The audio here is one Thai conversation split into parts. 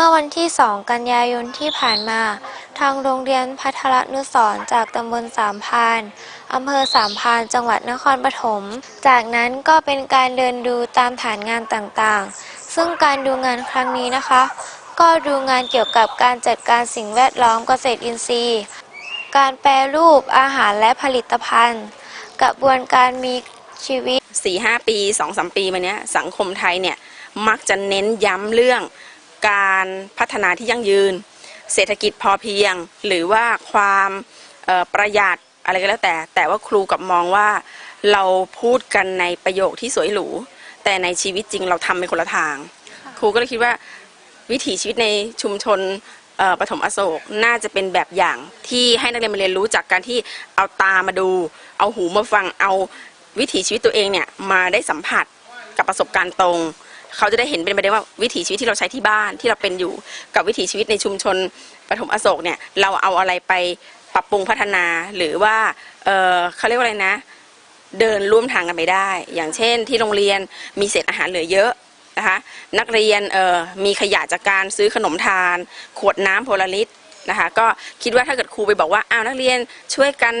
เมื่อวันที่ 2 กันยายนที่ผ่านมา ทางโรงเรียนพัทรนุสรจากตำบลสามพานอำเภอสามพานจังหวัดนครปฐม จากนั้นก็เป็นการเดินดูตามฐานงานต่างๆ ซึ่งการดูงานครั้งนี้นะคะ ก็ดูงานเกี่ยวกับการจัดการสิ่งแวดล้อมเกษตรอินทรีย์ การแปรรูปอาหารและผลิตภัณฑ์ กระบวนการมีชีวิตสี่ห้าปีสองสามปีมาเนี้ยสังคมไทยเนี่ยมักจะเน้นย้ำเรื่อง การพัฒนาที่ยั่งยืน เศรษฐกิจพอเพียง หรือว่าความประหยัดอะไรก็แล้วแต่ แต่ว่าครูกลับมองว่าเราพูดกันในประโยคที่สวยหรู แต่ในชีวิตจริงเราทำเป็นคนละทาง ครูก็เลยคิดว่าวิถีชีวิตในชุมชนปฐมอโศกน่าจะเป็นแบบอย่างที่ให้นักเรียนมาเรียนรู้จากการที่เอาตามาดู เอาหูมาฟังเอาวิถีชีวิตตัวเองเนี่ยมาได้สัมผัสกับประสบการณ์ตรง เขาจะได้เห็นเป็นประเด็นว่าวิถีชีวิตที่เราใช้ที่บ้านที่เราเป็นอยู่กับวิถีชีวิตในชุมชนปฐมอโศกเนี่ยเราเอาอะไรไปปรับปรุงพัฒนาหรือว่าเออเขาเรียกว่าอะไรนะ เดินร่วมทางกันไปได้ อย่างเช่น ที่โรงเรียนมีเศษอาหารเหลือเยอะนะคะนักเรียนเอ่อมีขยะจากการซื้อขนมทาน ขวดน้ำโพลาริต นะคะก็คิดว่าถ้าเกิดครูไปบอกว่าอ้าวนักเรียนช่วยกัน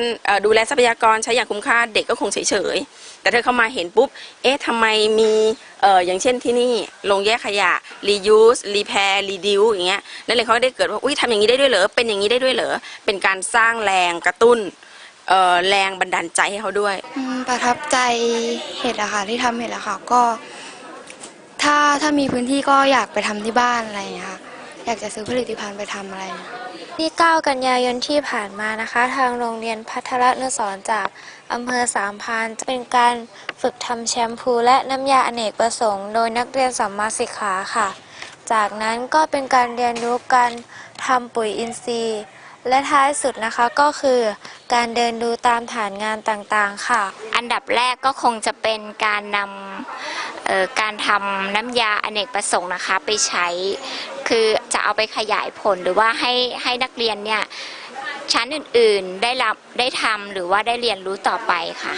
ดูแลทรัพยากรใช้อย่างคุ้มค่าเด็กก็คงเฉยๆ แต่ถ้าเขามาเห็นปุ๊บ เอ๊ะทำไมมีเอ่ออย่างเช่นที่นี่โรงแยกขยะ reuse repair reduce อย่างเงี้ยนั่นเลยเขาก็ได้เกิดว่าอุ้ยทำอย่างนี้ได้ด้วยเหรอเป็นอย่างนี้ได้ด้วยเหรอเป็นการสร้างแรงกระตุ้นเอ่อแรงบันดาลใจให้เขาด้วยประทับใจเห็ดอะค่ะที่ทำเห็ดอะค่ะก็ ถ้าถ้ามีพื้นที่ก็อยากไปทำที่บ้านอะไรอย่างเงี้ยค่ะอยากจะซื้อผลิตภัณฑ์ไปทำอะไรเนี่ย ที่ 9 กันยายนที่ผ่านมานะคะ ทางโรงเรียนพัทรนุสรจากอำเภอสามพานจะเป็นการฝึกทำแชมพูและน้ำยาอเนกประสงค์ โดยนักเรียนสัมมาสิกขาค่ะ จากนั้นก็เป็นการเรียนรู้การทำปุ๋ยอินทรีย์ และท้ายสุดนะคะก็คือการเดินดูตามฐานงานต่างๆค่ะ อันดับแรกก็คงจะเป็นการนำการทำน้ำยาอเนกประสงค์นะคะ ไปใช้ คือจะเอาไปขยายผลหรือว่าให้ให้นักเรียนเนี่ยชั้นอื่นๆได้รับได้ทำหรือว่าได้เรียนรู้ต่อไปค่ะ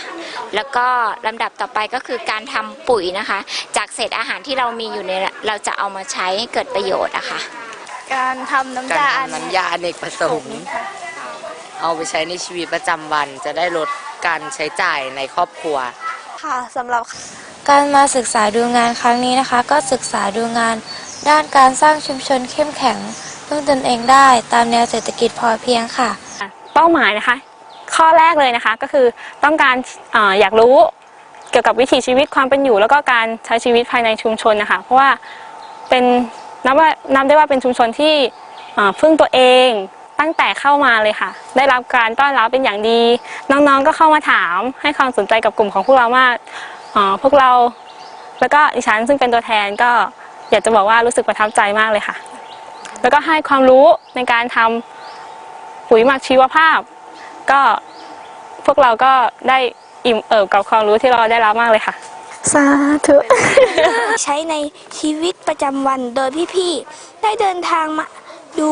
แล้วก็ลำดับต่อไปก็คือการทำปุ๋ยนะคะ จากเศษอาหารที่เรามีอยู่เนี่ยเราจะเอามาใช้ให้เกิดประโยชน์อะค่ะ การทำน้ำการยาทำน้ำยาอเนกประสงค์เอาไปใช้ในชีวิตประจำวัน จะได้ลดการใช้จ่ายในครอบครัว ค่ะสำหรับการมาศึกษาดูงานครั้งนี้นะคะ ก็ศึกษาดูงาน ด้านการสร้างชุมชนเข้มแข็งพึ่งตนเองได้ตามแนวเศรษฐกิจพอเพียงค่ะ เป้าหมายนะคะ ข้อแรกเลยนะคะก็คือต้องการออยากรู้เกี่ยวกับวิถีชีวิตความเป็นอยู่ แล้วก็การใช้ชีวิตภายในชุมชนนะคะเพราะว่าเป็นนับว่านับได้ว่าเป็นชุมชนที่พึ่งตัวเองตั้งแต่เข้ามาเลยค่ะ ได้รับการต้อนรับเป็นอย่างดี น้องๆก็เข้ามาถามให้ความสนใจกับกลุ่มของพวกเรามากพวกเรา แล้วก็ดิฉันซึ่งเป็นตัวแทนก็ อยากจะบอกว่ารู้สึกประทับใจมากเลยค่ะ แล้วก็ให้ความรู้ในการทำปุ๋ยหมักชีวภาพ ก็พวกเราก็ได้อิ่มเอิบกับความรู้ที่เราได้รับมากเลยค่ะ สาธุใช้ในชีวิตประจำวันโดยพี่ๆ ได้เดินทางมาดู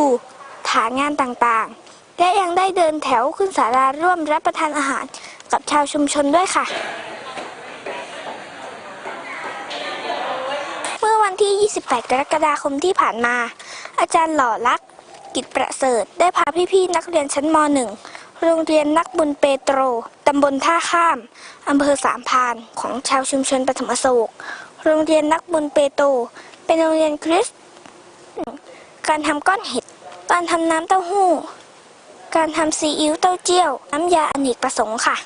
ฐานงานต่างๆ และยังได้เดินแถวขึ้นศาลาร่วมรับประทานอาหารกับชาวชุมชนด้วยค่ะ ที่28 กรกฎาคมที่ผ่านมา อาจารย์หล่อลักษณ์กิจประเสริฐ ได้พาพี่ๆนักเรียนชั้นม .1 โรงเรียนนักบุญเปโตร ตำบลท่าข้าม อำเภอสามพาน ของชาวชุมชนปฐมโศก โรงเรียนนักบุญเปโตร เป็นโรงเรียนคริสต์การทำก้อนเห็ด การทำน้ำเต้าหู้ การทำซีอิ๊วเต้าเจี้ยว น้ำยาอเนกประสงค์ค่ะ